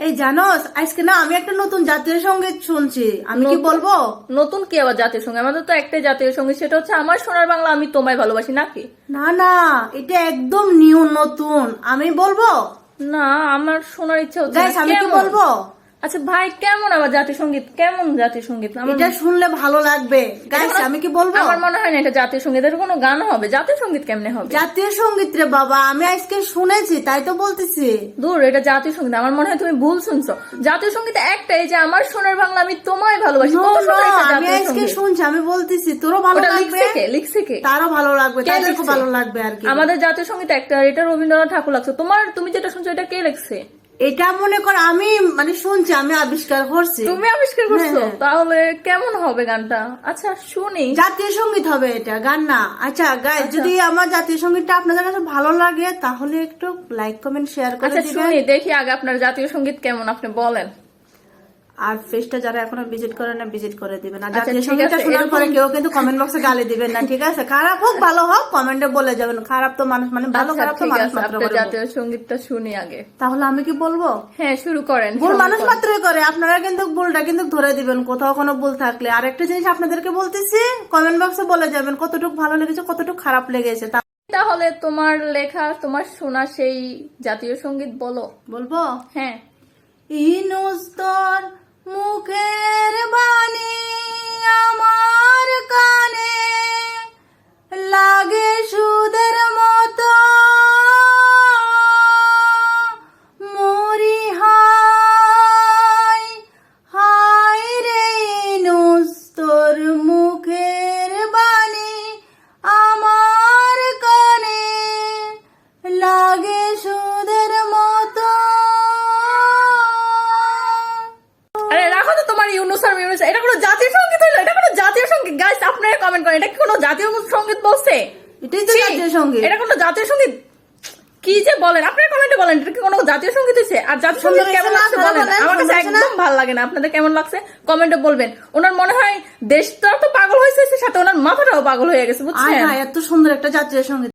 এই জানোস আজকে না আমি একটা নতুন জাতীয় সংগীত শুনছি। আমি কি বলব? নতুন কি আবার জাতীয় সংগীত? আমাদের তো একটাই জাতীয় সংগীত সেটা হচ্ছে আমার সোনার বাংলা আমি তোমায় ভালোবাসি নাকি? না না এটা একদম নিউ নতুন। আমি বলব? না আমার শোনার ইচ্ছা হচ্ছে আমি কি বলব? আচ্ছা ভাই কেমন আবার জাতীয় সংগীত কেমন জাতীয় সংগীত এটা শুনলে ভালো লাগবে। গাইস আমি কি বলব? আমার মনে হয় না এটা জাতীয় সংগীত এর কোনো গান হবে। জাতীয় সংগীত কেমনে হবে? জাতীয় সংগীত রে বাবা আমি আজকে শুনেছি তাই তো বলতেছি। দূর এটা জাতীয় সংগীত আমার মনে হয় তুমি ভুল শুনছো। জাতীয় সংগীত একটাই যে আমার সোনার বাংলা আমি তোমায় ভালোবাসি। কত আমি আজকে শুনছি আমি বলতেছি তোরও ভালো লাগবে? লিখছে কে? তারও ভালো লাগবে তাদেরকে ভালো লাগবে আর কি। আমাদের জাতীয় সংগীত একটা এটা রবীন্দ্রনাথ ঠাকুর লাগছে তোমার তুমি যেটা শুনছো এটা কে লিখছে? এটা মনে কর আমি মানে শুনছি আমি আবিষ্কার করছি। তুমি আবিষ্কার করছ? হ্যাঁ। তাহলে কেমন হবে গানটা? আচ্ছা শুনি। জাতীয় সংগীত হবে এটা গান না। আচ্ছা গাইস যদি আমার জাতীয় সঙ্গীতটা আপনাদের কাছে ভালো লাগে তাহলে একটু লাইক কমেন্ট শেয়ার করে আচ্ছা দিবেন। শুনি দেখি আগে আপনার জাতীয় সংগীত কেমন আপনি বলেন। আর ফেসটা যারা এখনও ভিজিট করে না ভিজিট করে দিবেন আর জাতীয় সঙ্গীতটা শোনার পরে কেউ কিন্তু কমেন্ট বক্সে গালি দিবেন না ঠিক আছে? খারাপ হোক ভালো হোক কমেন্টে বলে যাবেন। খারাপ তো মানুষ মানে ভালো আচ্ছা খারাপ তো মানুষ মাত্র করে জাতীয় সঙ্গীতটা শুনি আগে। তাহলে আমি কি বলব? হ্যাঁ শুরু করেন ভুল মানুষ মাত্রই করে আপনারা কিন্তু ভুলটা কিন্তু ধরে দিবেন কোথাও কোনো ভুল থাকলে। আর একটা জিনিস আপনাদেরকে বলতেছি কমেন্ট বক্সে বলে যাবেন কতটুকু ভালো লেগেছে কতটুকু খারাপ লেগেছে। তাহলে তোমার লেখা তোমার শোনা সেই জাতীয় সংগীত বলো। বলব? হ্যাঁ। ইনুস Okay. ইউনুস আর ইউনুস এটা কোনো জাতীয় সংগীত হলো? এটা কোনো জাতীয় সংগীত? গাইস আপনারা কমেন্ট করেন এটা কি কোনো জাতীয় সংগীত বলছে? এটাই তো জাতীয় সংগীত। এটা কোনো জাতীয় সংগীত? কি যে বলেন আপনারা কমেন্টে বলেন এটা কি কোনো জাতীয় সংগীত হয়েছে? আর জাতীয় সংগীত কেমন লাগছে বলেন। আমার কাছে? একদম ভালো লাগে না। আপনাদের কেমন লাগছে? কমেন্টে বলবেন। ওনার মনে হয় দেশটা তো পাগল হয়েছে সাথে ওনার মাথাটাও পাগল হয়ে গেছে বুঝছেন? এত সুন্দর একটা জাতীয় সংগীত।